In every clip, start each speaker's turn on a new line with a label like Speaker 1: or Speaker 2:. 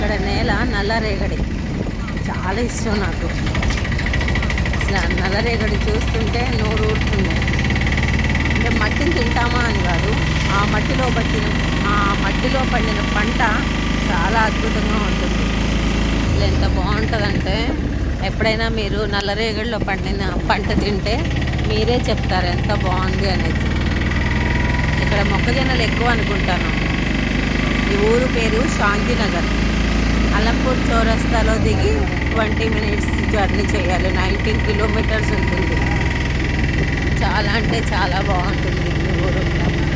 Speaker 1: ఇక్కడ నేల నల్లరేగడి. చాలా ఇష్టం నాకు. అసలు నల్లరేగడి చూస్తుంటే నోరు ఊరుతుంది. అంటే మట్టిని తింటామా అని కాదు ఆ మట్టిలో పట్టిన ఆ మట్టిలో పండిన పంట చాలా అద్భుతంగా ఉంటుంది. అసలు ఎంత బాగుంటుందంటే ఎప్పుడైనా మీరు నల్లరేగడిలో పండిన పంట తింటే మీరే చెప్తారు ఎంత బాగుంది అనేసి. ఇక్కడ మొక్కజొన్నలు ఎక్కువ అనుకుంటాను. ఈ ఊరు పేరు శాంతినగర్. అలంపూర్ చౌరస్తాలో దిగి ట్వంటీ మినిట్స్ జర్నీ చేయాలి. నైన్టీన్ కిలోమీటర్స్ ఉంటుంది. చాలా అంటే చాలా బాగుంటుంది ఊరు.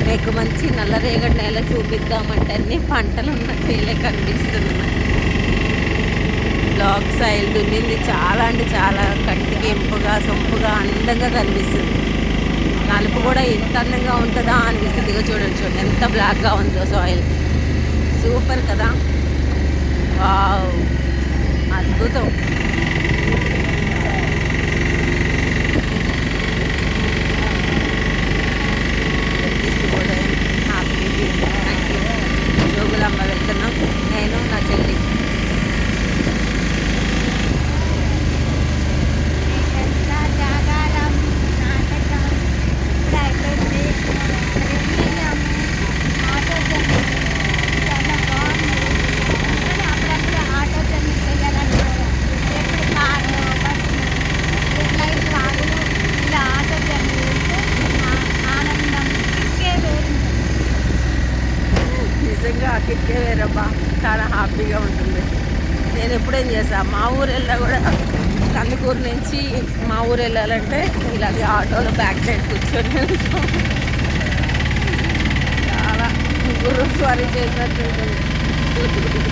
Speaker 1: రేపు మంచి నల్లరేగడి నేల చూపిద్దామంటే అన్ని పంటలు ఉన్న చేలే కనిపిస్తున్నాయి బ్లాక్ సైల్ దున్నింది. చాలా అంటే చాలా కంటికి ఎంపుగా సొంపుగా అందంగా కనిపిస్తుంది. నలుపు కూడా ఎంత అందంగా ఉంటుందా అనిపిస్తుంది. చూడండి చూడండి. ఎంత బ్లాక్గా ఉందో సాయిల్. సూపర్ కదా? వావ్ అద్భుతం నిజంగా ఆ కిక్కే వేరబ్బా. చాలా హ్యాపీగా ఉంటుంది. నేను ఎప్పుడేం చేశాను మా ఊరు వెళ్ళా కూడా కందుకూరు నుంచి మా ఊరు వెళ్ళాలంటే ఇలాగే ఆటోలో బ్యాక్ సైడ్ కూర్చొని చాలా గురు స్వారీ చేసినట్టు ఉంటుంది.